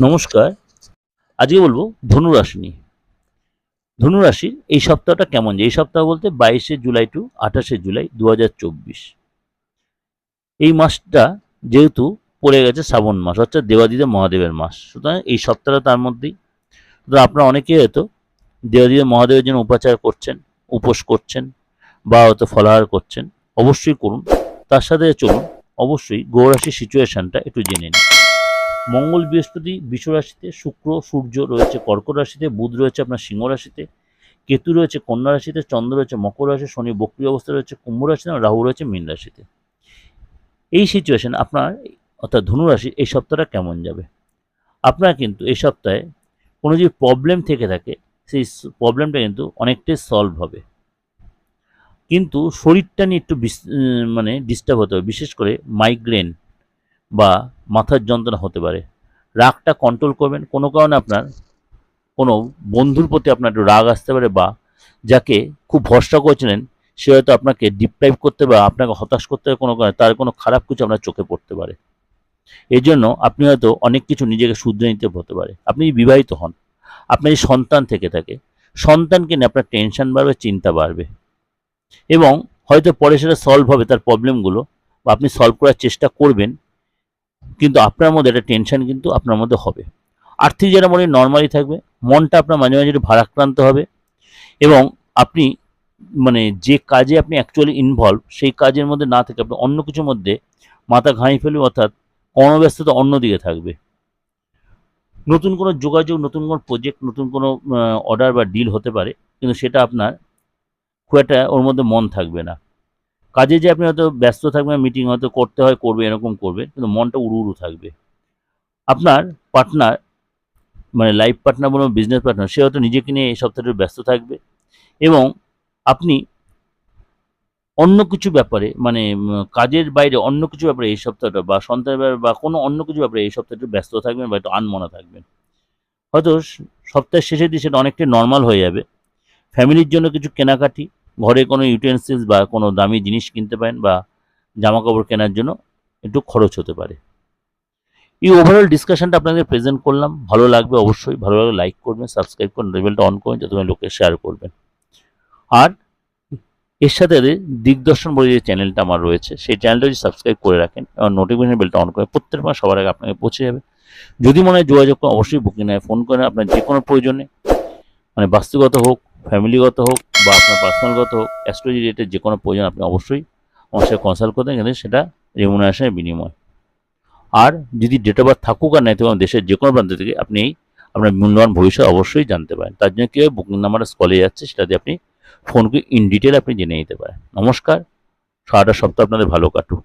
নমস্কার। আজকে বলব ধনুরাশি নিয়ে। ধনুরাশির এই সপ্তাহটা কেমন যে, এই সপ্তাহ বলতে বাইশে জুলাই টু আঠাশে জুলাই দু হাজার চব্বিশ। এই মাসটা যেহেতু পড়ে গেছে শ্রাবণ মাস, অর্থাৎ দেবাদিদেব মহাদেবের মাস। সুতরাং এই সপ্তাহটা তার মধ্যেই। সুতরাং আপনারা অনেকেই হয়তো দেবাদিদেব মহাদেবের জন্য উপাচার করছেন, উপোস করছেন, বা হয়তো ফলাহার করছেন। অবশ্যই করুন। তার সাথে চলুন, অবশ্যই গৌরাশির সিচুয়েশনটা একটু জেনে নিন। মঙ্গল বৃহস্পতি বিষ রাশিতে শুক্র, সূর্য রয়েছে কর্কট রাশিতে, বুধ রয়েছে আপনার সিংহ রাশিতে, কেতু রয়েছে কন্যা রাশিতে, চন্দ্র রয়েছে মকর রাশি, শনি বক্রি অবস্থা রয়েছে কুম্ভ রাশিতে রাহু রয়েছে মীন রাশিতে। এই সিচুয়েশন আপনার, অর্থাৎ ধনুরাশি এই সপ্তাহটা কেমন যাবে? আপনার কিন্তু এই সপ্তাহে কোনো যদি প্রবলেম থেকে থাকে, সেই প্রবলেমটা কিন্তু অনেকটাই সলভ হবে। কিন্তু শরীরটা নিয়ে একটু মানে ডিস্টার্ব হতে হবে, বিশেষ করে মাইগ্রেন বা মাথার যন্ত্রণা হতে পারে। রাগটা কন্ট্রোল করবেন। কোনো কারণে আপনার কোনো বন্ধুর প্রতি আপনার একটু রাগ আসতে পারে বা যাকে খুব ভরসা করেছিলেন, সে হয়তো আপনাকে ডিপ্রাইভ করতে বা আপনাকে হতাশ করতে কোনো কারণে তার কোনো খারাপ কিছু আপনার চোখে পড়তে পারে। এই জন্য আপনি হয়তো অনেক কিছু নিজেকে শুধরে নিতে হতে পারে। আপনি বিবাহিত হন। আপনার যদি সন্তান থেকে থাকে। সন্তানকে নিয়ে আপনার টেনশন বাড়বে, চিন্তা বাড়বে। এবং হয়তো পরে সেটা সলভ হবে তার প্রবলেমগুলো বা আপনি সলভ করার চেষ্টা করবেন। কিন্তু আপনার মধ্যে একটা টেনশন কিন্তু আপনার মধ্যে হবে। আর্থিক যেটা মনে নর্মালি থাকবে, মনটা আপনার মাঝে মাঝে ভারাক্রান্ত হবে এবং আপনি মানে যে কাজে আপনি অ্যাকচুয়ালি ইনভলভ সেই কাজের মধ্যে না থেকে আপনি অন্য কিছুর মধ্যে মাথা ঘাঁই ফেলবে অর্থাৎ কর্মব্যস্ততা অন্যদিকে থাকবে। নতুন কোনো যোগাযোগ, নতুন কোনো প্রজেক্ট নতুন কোনো অর্ডার বা ডিল হতে পারে, কিন্তু সেটা আপনার খুব একটা ওর মধ্যে মন থাকবে না। কাজে যে আপনি হয়তো ব্যস্ত থাকবেন মিটিং হয়তো করতে হয়, করবে, এরকম করবে, কিন্তু মনটা উড়ু উড়ু থাকবে। আপনার পার্টনার মানে লাইফ পার্টনার বলুন বিজনেস পার্টনার সে হয়তো নিজেকে নিয়ে এই সপ্তাহটা ব্যস্ত থাকবে এবং আপনি অন্য কিছু ব্যাপারে মানে কাজের বাইরে অন্য কিছু ব্যাপারে এই সপ্তাহটা বা সন্তানের ব্যাপারে বা কোনো অন্য কিছু ব্যাপারে এই সপ্তাহটা ব্যস্ত থাকবেন বা একটু আনমনা থাকবেন। হয়তো সপ্তাহের শেষের দিকে সেটা অনেকটাই নর্মাল হয়ে যাবে। ফ্যামিলির জন্য কিছু কেনাকাটি ঘরে কোনো ইউটেন্সিলস বা কোনো দামি জিনিস কিনতে পারেন বা জামা কাপড় কেনার জন্য একটু খরচ হতে পারে। এই ওভারঅল ডিসকাশনটা আপনাদের প্রেজেন্ট করলাম। ভালো লাগবে অবশ্যই। ভালো লাগলে লাইক করবেন সাবস্ক্রাইব করুন লেভেলটা অন করুন, যাতে লোকে শেয়ার করবেন। আর এর সাথে দিগদর্শন বলে যে চ্যানেলটা আমার রয়েছে, সেই চ্যানেলটা যদি সাবস্ক্রাইব করে রাখেন, এবং নোটিফিকেশন বেলটা অন করে, প্রত্যেক মাস সবার আগে আপনাকে পৌঁছে যাবে। যদি মনে হয় যোগাযোগ করেন, অবশ্যই বুকিং নেয় ফোন করেন। আপনার যে কোনো প্রয়োজনে মানে বাস্তুগত হোক ফ্যামিলিগত হোক বা আপনার পার্সোনালগত অ্যাস্ট্রোলজি রিলেটেড যে কোনো প্রয়োজন, আপনি অবশ্যই আমার সাথে কনসাল্ট করতেন কিন্তু সেটা রেমুনারেশনের বিনিময়। আর যদি ডেট অফ বার্থ থাকুক আর নাই তবে দেশের যে কোনো প্রান্ত থেকে আপনি আপনার মূল্যবান ভবিষ্যৎ অবশ্যই জানতে পারেন। তার জন্য কীভাবে বুকিং নাম্বার স্কলে যাচ্ছে, সেটা দিয়ে আপনি ফোন করে ইন ডিটেল আপনি জেনে নিতে পারেন। নমস্কার, সারাটা সপ্তাহ আপনাদের ভালো কাটুক।